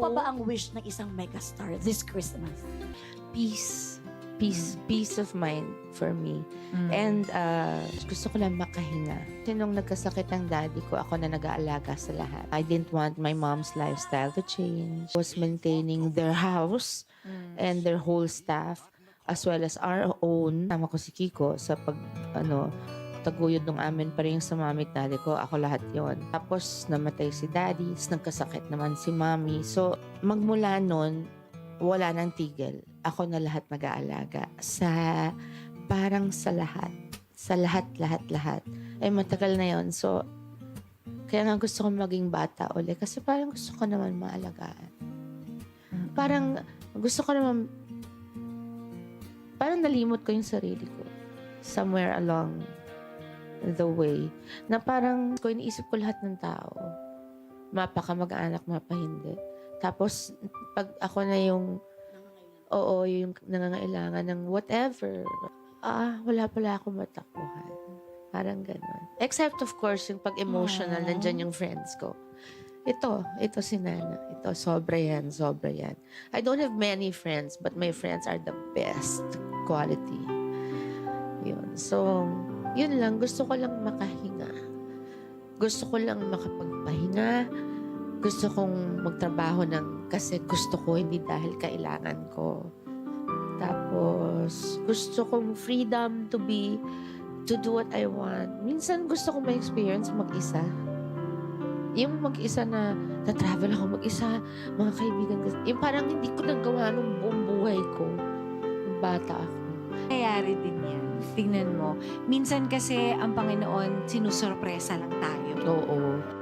pa ba ang wish ng isang megastar this Christmas? Peace. Peace. Peace of mind for me. Mm. And uh, gusto ko lang makahinga. Kasi nung nagkasakit ang daddy ko, ako na nag-aalaga sa lahat. I didn't want my mom's lifestyle to change. was maintaining their house and their whole staff as well as our own. Tama ko si Kiko sa pag, ano, taguyod ng amin pa rin sa mami at daddy ko. Ako lahat yon. Tapos namatay si daddy. Tapos nagkasakit naman si mami. So, magmula nun, wala nang tigil. Ako na lahat mag-aalaga. Sa, parang sa lahat. Sa lahat, lahat, lahat. Eh, matagal na yon So, kaya nga gusto ko maging bata uli. Kasi parang gusto ko naman maalagaan. Parang, gusto ko naman, parang nalimot ko yung sarili ko. Somewhere along the way. Na parang, ko iniisip ko lahat ng tao. Mapa ka mag-anak, mapa hindi. Tapos, pag ako na yung, oo, yung nangangailangan ng whatever, ah, wala pala akong matakbuhan. Parang ganun. Except, of course, yung pag-emotional, Aww. nandyan yung friends ko. Ito, ito si Nana. Ito, sobra yan, sobra yan. I don't have many friends, but my friends are the best quality. Yun. So, yun lang. Gusto ko lang makahinga. Gusto ko lang makapagpahinga. Gusto kong magtrabaho ng kasi gusto ko, hindi dahil kailangan ko. Tapos, gusto kong freedom to be, to do what I want. Minsan gusto kong ma-experience mag-isa. Yung mag-isa na, na-travel ako mag-isa, mga kaibigan ko. Yung parang hindi ko nagawa nung buong buhay ko. Nung bata ako. Nangyayari din yan. Tingnan mo. Minsan kasi ang Panginoon, sinusurpresa lang tayo. Oo.